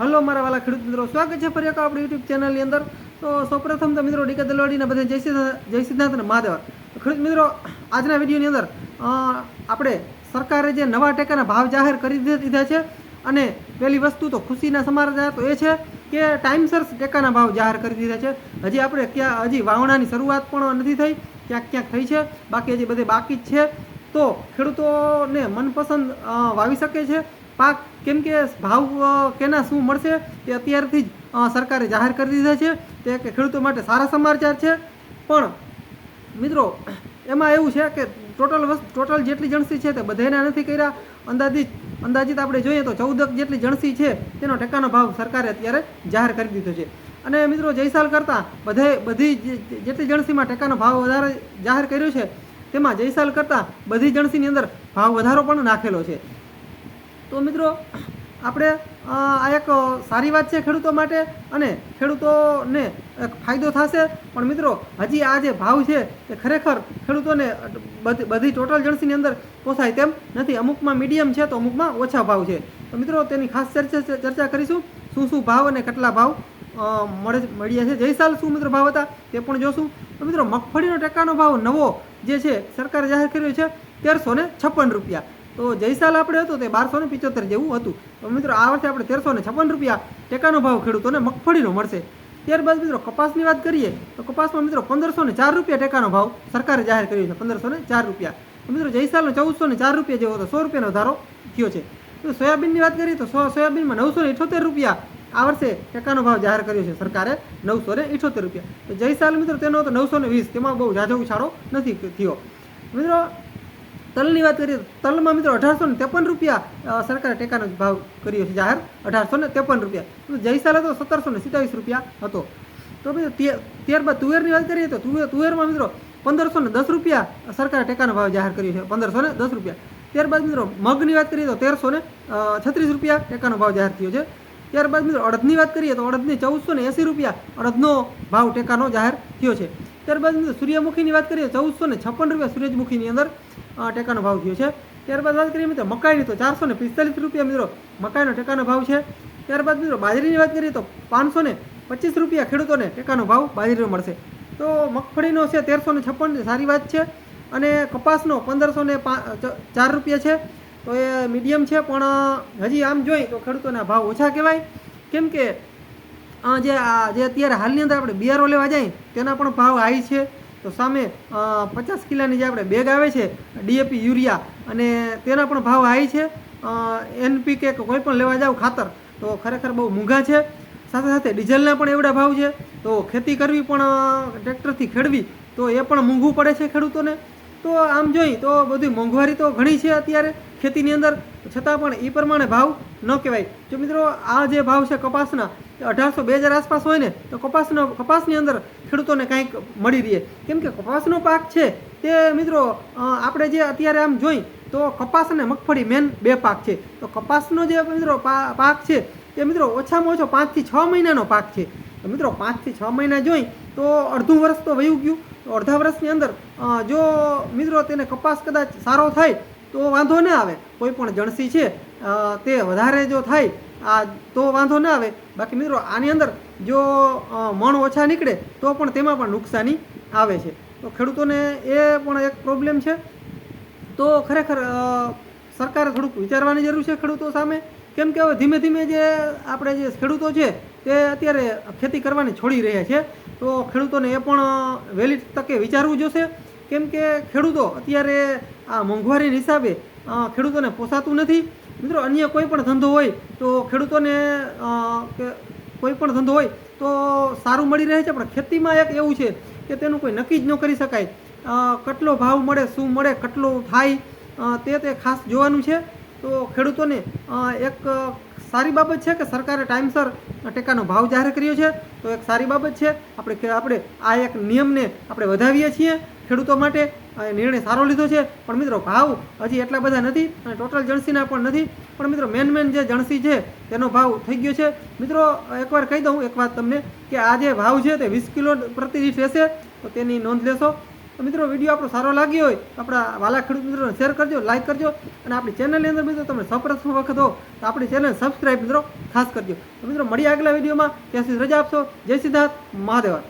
Hello મારા વાલા ખેડૂત મિત્રો, સ્વાગત છે ફરી એક આપણી યુટ્યુબ ચેનલની અંદર. તો સૌપ્રથમ તો મિત્રો ડીકા દલવાડીના બધા જય સિદ્ધાર્થ જય સિદ્ધાર્થ અને મહાદેવ. ખેડૂત મિત્રો, આજના વિડીયોની અંદર આપણે સરકારે જે નવા ટેકાના ભાવ જાહેર કરી દીધા છે અને પહેલી વસ્તુ તો ખુશીના સમાચાર તો એ છે કે ટાઈમસર ટેકાના ભાવ જાહેર કરી દીધા છે. હજી આપણે ક્યાં હજી વાવણાની શરૂઆત પણ નથી થઈ, ક્યાંક ક્યાંક થઈ છે. બાકી હજી બધે બાકી જ છે. તો ખેડૂતોને મનપસંદ વાવી શકે છે. પાક કેમ કે ભાવ કેના શું મળશે તે અત્યારથી જ સરકારે જાહેર કરી દીધા છે. તે ખેડૂતો માટે સારા સમાચાર છે. પણ, મિત્રો, એમાં એવું છે કે ટોટલ ટોટલ જેટલી જણસી છે તે બધાના નથી કર્યા. અંદાજિત અંદાજિત આપણે જોઈએ તો ચૌદક જેટલી જણસી છે તેનો ટેકાનો ભાવ સરકારે અત્યારે જાહેર કરી દીધો છે. અને મિત્રો, જયસાલ કરતાં બધે બધી જેટલી જણસીમાં ટેકાનો ભાવ વધારે જાહેર કર્યો છે, તેમાં જયસાલ કરતાં બધી જણસીની અંદર ભાવ વધારો પણ નાખેલો છે. તો મિત્રો, આપણે આ એક સારી વાત છે ખેડૂતો માટે અને ખેડૂતોને એક ફાયદો થશે. પણ મિત્રો, હજી આ જે ભાવ છે તે ખરેખર ખેડૂતોને બધી બધી ટોટલ જણસીની અંદર પોસાય તેમ નથી. અમુકમાં મીડિયમ છે તો અમુકમાં ઓછા ભાવ છે. તો મિત્રો, તેની ખાસ ચર્ચા ચર્ચા કરીશું. શું શું ભાવ અને કેટલા ભાવ મળે મળ્યા છે? જય સાલ, શું મિત્રો ભાવ હતા? તે પણ જોશું. તો મિત્રો, મગફળીનો ટેકાનો ભાવ નવો જે છે, સરકારે જાહેર કર્યો છે, તેરસો છપ્પન રૂપિયા. તો જયસાલ આપણે હતો તે બારસો ને પિચોતેર જેવું હતું. તો મિત્રો, આ વર્ષે આપણે તેરસો ને છપ્પન રૂપિયા ટેકાનો ભાવ ખેડૂતોને મગફળીનો મળશે. ત્યારબાદ મિત્રો, કપાસની વાત કરીએ, તો કપાસમાં મિત્રો પંદરસો ને ચાર રૂપિયા ટેકાનો ભાવ સરકારે જાહેર કર્યો છે, પંદરસો ને ચાર રૂપિયા. મિત્રો જય સાલનો ચૌદસો ને ચાર રૂપિયા જેવો હતો, સો રૂપિયાનો વધારો થયો છે. તો સોયાબીનની વાત કરીએ, તો સોયાબીનમાં નવસો ને ઇઠોતેર રૂપિયા આ વર્ષે ટેકાનો ભાવ જાહેર કર્યો છે, સરકારે નવસો ને ઇઠોતેર રૂપિયા. તો જય સાલ મિત્રો, તેનો હતો નવસો ને વીસ, તેમાં બહુ ઝાઝો ઉછાળો નથી થયો. મિત્રો તલની વાત કરીએ તલમાં મિત્રો અઢારસો ને ત્રેપન રૂપિયા સરકારે ટેકાનો ભાવ કર્યો છે જાહેર. અઢારસો ને ત્રેપન રૂપિયા. જયસાલ હતો સત્તરસો ને સિત્તાવીસ રૂપિયા હતો. તો મિત્રો ત્યારબાદ તુવેરની વાત કરીએ તો તુવેર તુવેરમાં મિત્રો પંદરસો ને દસ રૂપિયા સરકારે ટેકાનો ભાવ જાહેર કર્યો છે, પંદરસો ને દસ રૂપિયા. ત્યારબાદ મિત્રો મગની વાત કરીએ તો તેરસો ને છત્રીસ રૂપિયા ટેકાનો ભાવ જાહેર થયો છે. ત્યારબાદ મિત્રો અડદની વાત કરીએ તો અડદની ચૌદસો ને એંસી રૂપિયા અડદનો ભાવ ટેકાનો જાહેર થયો છે. ત્યારબાદ સૂર્યમુખીની વાત કરીએ, ચૌદસો ને છપ્પન રૂપિયા સૂરજમુખીની અંદર ટેકાનો ભાવ થયો છે. ત્યારબાદ વાત કરીએ મિત્રો મકાઈની, તો ચારસો ને પિસ્તાલીસ રૂપિયા મિત્રો મકાઈનો ટેકાનો ભાવ છે. ત્યારબાદ મિત્રો બાજરીની વાત કરીએ, તો પાંચસો ને પચીસ રૂપિયા ખેડૂતોને ટેકાનો ભાવ બાજરીનો મળશે. તો મગફળીનો છે તેરસો ને છપ્પન સારી વાત છે. અને કપાસનો પંદરસો ને ચાર રૂપિયા છે. તો એ મીડિયમ છે, પણ હજી આમ જોઈએ તો ખેડૂતોના ભાવ ઓછા કહેવાય. કેમ કે જે જે અત્યારે હાલની અંદર આપણે બિયારો લેવા જાય, તેના પણ ભાવ હાઈ છે. તો સામે પચાસ કિલાની જે આપણે બેગ આવે છે, ડીએપી યુરિયા, અને તેના પણ ભાવ હાઈ છે. એનપીકે કોઈ પણ લેવા જાવ ખાતર, તો ખરેખર બહુ મોંઘા છે. સાથે સાથે ડીઝલના પણ એવડા ભાવ છે. તો ખેતી કરવી પણ ટ્રેક્ટરથી ખેડવી, તો એ પણ મોંઘું પડે છે ખેડૂતોને. તો આમ જોઈ તો બધી મોંઘવારી તો ઘણી છે અત્યારે ખેતીની અંદર. છતાં પણ એ પ્રમાણે ભાવ ન કહેવાય. જો મિત્રો, આ જે ભાવ છે કપાસના અઢારસો બે હજાર આસપાસ હોય ને, તો કપાસનો કપાસની અંદર ખેડૂતોને કાંઈક મળી રહે. કેમ કે કપાસનો પાક છે, તે મિત્રો આપણે જે અત્યારે આમ જોઈ, તો કપાસ અને મગફળી મેન બે પાક છે. તો કપાસનો જે મિત્રો પાક છે, તે મિત્રો ઓછામાં ઓછો પાંચથી છ મહિનાનો પાક છે. તો મિત્રો, પાંચથી છ મહિના જોઈ, તો અડધું વર્ષ તો વયું ગયું. અડધા વર્ષની અંદર જો મિત્રો તેને કપાસ કદાચ સારો થાય તો વાંધો ન આવે. કોઈ પણ જણસી છે તે વધારે જો થાય, આ, તો વાંધો ના આવે. બાકી મિત્રો, આની અંદર જો મણ ઓછા નીકળે, તો પણ તેમાં પણ નુકસાની આવે છે. તો ખેડૂતોને એ પણ એક પ્રોબ્લેમ છે. તો ખરેખર સરકારે થોડુંક વિચારવાની જરૂર છે ખેડૂતો સામે. કેમ કે હવે ધીમે ધીમે જે આપણે જે ખેડૂતો છે, તે અત્યારે ખેતી કરવાની છોડી રહ્યા છે. તો ખેડૂતોને એ પણ વહેલી તકે વિચારવું જોશે. કેમ કે ખેડૂતો અત્યારે આ મોંઘવારીના હિસાબે ખેડૂતોને પોસાતું નથી. મિત્રો, અન્ય કોઈ પણ ધંધો હોય તો ખેડૂતોને કોઈ પણ ધંધો હોય તો સારું મળી રહે છે. પણ ખેતીમાં એક એવું છે કે તેનું કોઈ નક્કી જ ન કરી શકાય. કેટલો ભાવ મળે, શું મળે, કેટલો થાય તે તે ખાસ જોવાનું છે. તો ખેડૂતોને એક સારી બાબત છે કે સરકારે ટાઈમસર ટેકાનો ભાવ જાહેર કર્યો છે. તો એક સારી બાબત છે. આપણે આપણે આ એક નિયમને આપણે વધાવીએ છીએ. ખેડૂતો માટે નિર્ણય સારો લીધો છે. પણ મિત્રો, ભાવ હજી એટલા બધા નથી અને ટોટલ જણસીના પણ નથી. પણ મિત્રો મેન મેન જે જણસી છે, તેનો ભાવ થઈ ગયો છે. મિત્રો, એકવાર કહી દઉં એક વાત તમને કે આ જે ભાવ છે તે વીસ કિલો પ્રતિ દીઠ રહેશે, તો તેની નોંધ લેશો. તો મિત્રો, વીડિયો આપણો સારો લાગ્યો હોય, આપણા વાલા ખેડૂત મિત્રોને શેર કરજો લાઇક કરજો અને આપણી ચેનલની અંદર મિત્રો, તમે સૌપ્રથમ વખત હો, તો આપણી ચેનલ સબસ્ક્રાઈબ મિત્રો, ખાસ કરજો. તો મિત્રો, મળીએ આગલા વિડીયોમાં. ત્યાં સુધી રજા આપશો. જય સિદ્ધાર્થ મહાદેવા